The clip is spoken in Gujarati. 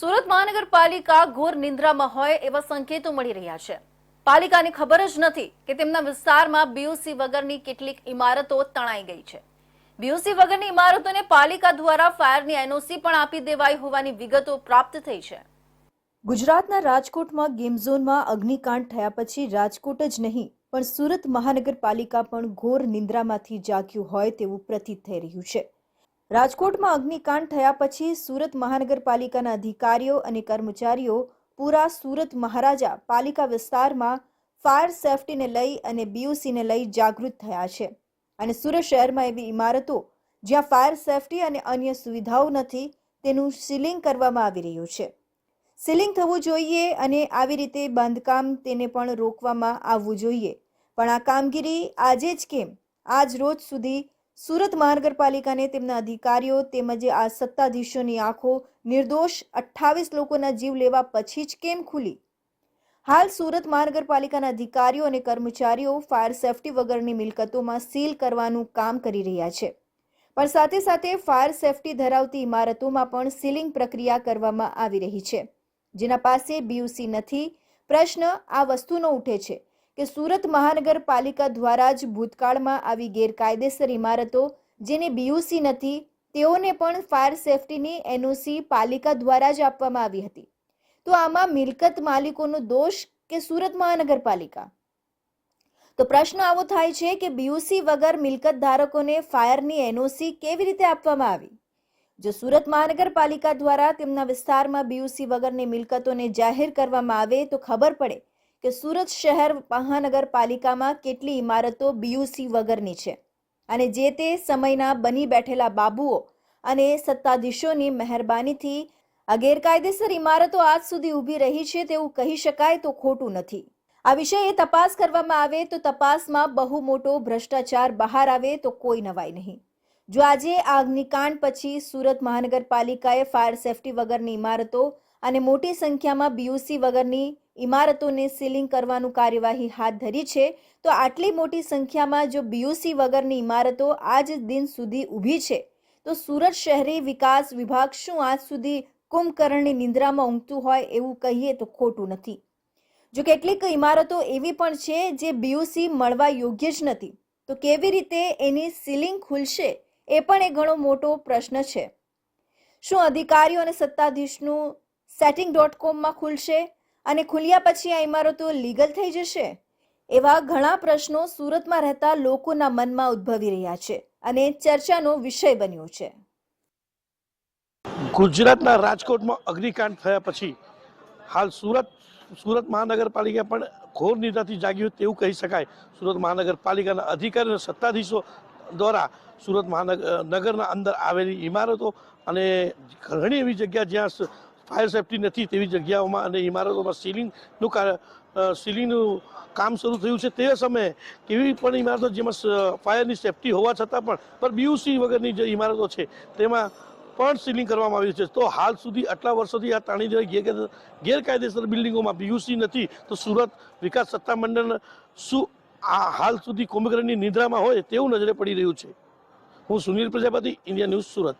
સુરત મહાનગરપાલિકા ઘોર નિંદ્રામાં હોય એવા સંકેતો મળી રહ્યા છે. પાલિકાને ખબર જ નથી કે તેમના વિસ્તારમાં બીયુસી વગરની કેટલીક ઇમારતો તણાઈ ગઈ છે. બીયુસી વગરની ઇમારતોને પાલિકા દ્વારા ફાયરની એનઓસી પણ આપી દેવાઈ હોવાની વિગતો પ્રાપ્ત થઈ છે. ગુજરાતના રાજકોટમાં ગેમ ઝોનમાં અગ્નિકાંડ થયા પછી રાજકોટ જ નહીં, પણ સુરત મહાનગરપાલિકા પણ ઘોર નિંદ્રામાંથી જાગ્યું હોય તેવું પ્રતીત થઈ રહ્યું છે. રાજકોટમાં અગ્નિકાંડ થયા પછી સુરત મહાનગરપાલિકાના અધિકારીઓ અને કર્મચારીઓ પૂરા સુરત મહારાજા પાલિકા વિસ્તારમાં ફાયર સેફટીને લઈ અને બીયુસીને લઈ જાગૃત થયા છે. અને સુરત શહેરમાં એવી ઇમારતો જ્યાં ફાયર સેફટી અને અન્ય સુવિધાઓ નથી તેનું સીલિંગ કરવામાં આવી રહ્યું છે. સીલિંગ થવું જોઈએ અને આવી રીતે બાંધકામ તેને પણ રોકવામાં આવવું જોઈએ. પણ આ કામગીરી આજે જ કેમ? આજ રોજ સુધી સુરત મહાનગરપાલિકાને તેમના અધિકારીઓ તેમજ આ સત્તાધીશોની આંખો નિર્દોષ અઠ્ઠાવીસ લોકોના જીવ લેવા પછી જ કેમ ખુલી? હાલ સુરત મહાનગરપાલિકાના અધિકારીઓ અને કર્મચારીઓ ફાયર સેફટી વગરની મિલકતોમાં સીલ કરવાનું કામ કરી રહ્યા છે. પણ સાથે સાથે ફાયર સેફટી ધરાવતી ઇમારતોમાં પણ સીલિંગ પ્રક્રિયા કરવામાં આવી રહી છે. જેના પાસે બીયુસી નથી. પ્રશ્ન આ વસ્તુનો ઉઠે છે. કે સુરત મહાનગરપાલિકા દ્વારા જ ભૂતકાળમાં આવી ગેરકાયદેસર ઇમારતો, જેને બીયુસી નથી, તેઓને પણ ફાયર સેફટીની એનઓસી પાલિકા દ્વારા જ આપવામાં આવી હતી. તો આમાં મિલકત માલિકોનો દોષ કે સુરત મહાનગરપાલિકા? તો પ્રશ્ન આવો થાય છે કે બીયુસી વગર મિલકત ધારકોને ફાયરની એનઓસી કેવી રીતે આપવામાં આવી? જો સુરત મહાનગરપાલિકા દ્વારા તેમના વિસ્તારમાં બીયુસી વગરની મિલકતોને જાહેર કરવામાં આવે તો ખબર પડે કે સુરત શહેર મહાનગરપાલિકામાં કેટલી ઇમારતો બીયુસી વગરની છે અને જે તે સમયના બની બેઠેલા બાબુઓ અને સત્તાધીશોની મહેરબાનીથી આ ગેરકાયદેસર ઇમારતો આજ સુધી ઊભી રહી છે તેવું કહી શકાય તો ખોટું નથી. આ વિષયે તપાસ કરવામાં આવે તો તપાસમાં બહુ મોટો ભ્રષ્ટાચાર બહાર આવે તો કોઈ નવાઈ નહીં. જો આજે આ અગ્નિકાંડ પછી સુરત મહાનગરપાલિકાએ ફાયર સેફટી વગરની ઇમારતો અને મોટી સંખ્યામાં બીયુસી વગરની ઇમારતોને સીલિંગ કરવાનું કાર્યવાહી હાથ ધરી છે, તો આટલી મોટી સંખ્યામાં જો બીયુસી વગરની ઇમારતો આજ દિન સુધી ઊભી છે, તો સુરત શહેરી વિકાસ વિભાગ શું આજ સુધી કુંભકર્ણની નિંદ્રામાં ઊંઘતું હોય એવું કહીએ તો ખોટું નથી. જો કેટલીક ઇમારતો એવી પણ છે જે બીયુસી મળવા યોગ્ય જ નથી, તો કેવી રીતે એની સીલિંગ ખુલશે એ પણ એ ઘણો મોટો પ્રશ્ન છે. શું અધિકારીઓ અને સત્તાધીશનું સેટિંગ ડોટ કોમમાં ખુલશે? અને ખુલ્યા પછી આ ઇમારતો લીગલ થઈ જશે? એવા ઘણા પ્રશ્નો સુરતમાં રહેતા લોકોના મનમાં ઉદ્ભવી રહ્યા છે અને ચર્ચાનો વિષય બન્યો છે. ગુજરાતના રાજકોટમાં અગ્નિકાંડ થયા પછી હાલ સુરત સુરત મહાનગરપાલિકા પણ ઘોર નિદ્રાથી જાગ્યું તેવું કહી શકાય. સુરત મહાનગરપાલિકાના અધિકારી અને સત્તાધીશો દ્વારા સુરત મહાનગર, નગરના અંદર આવેલી ઇમારતો અને ઘણી એવી જગ્યા જ્યાં ફાયર સેફટી નથી તેવી જગ્યાઓમાં અને ઇમારતોમાં સીલિંગનું સીલિંગનું કામ શરૂ થયું છે તે સમયે કેવી પણ ઇમારતો જેમાં ફાયરની સેફટી હોવા છતાં પણ પર બીયુસી વગરની જે ઇમારતો છે તેમાં પણ સીલિંગ કરવામાં આવ્યું છે. તો હાલ સુધી આટલા વર્ષોથી આ તાણી જેવી ગેરકાયદે- ગેરકાયદેસર બિલ્ડિંગોમાં બીયુસી નથી, તો સુરત વિકાસ સત્તામંડળ શું આ હાલ સુધી કુંભકર્ણની નિદ્રામાં હોય તેવું નજરે પડી રહ્યું છે? હું સુનિલ પ્રજાપતિ ઇન્ડિયા ન્યૂઝ સુરત.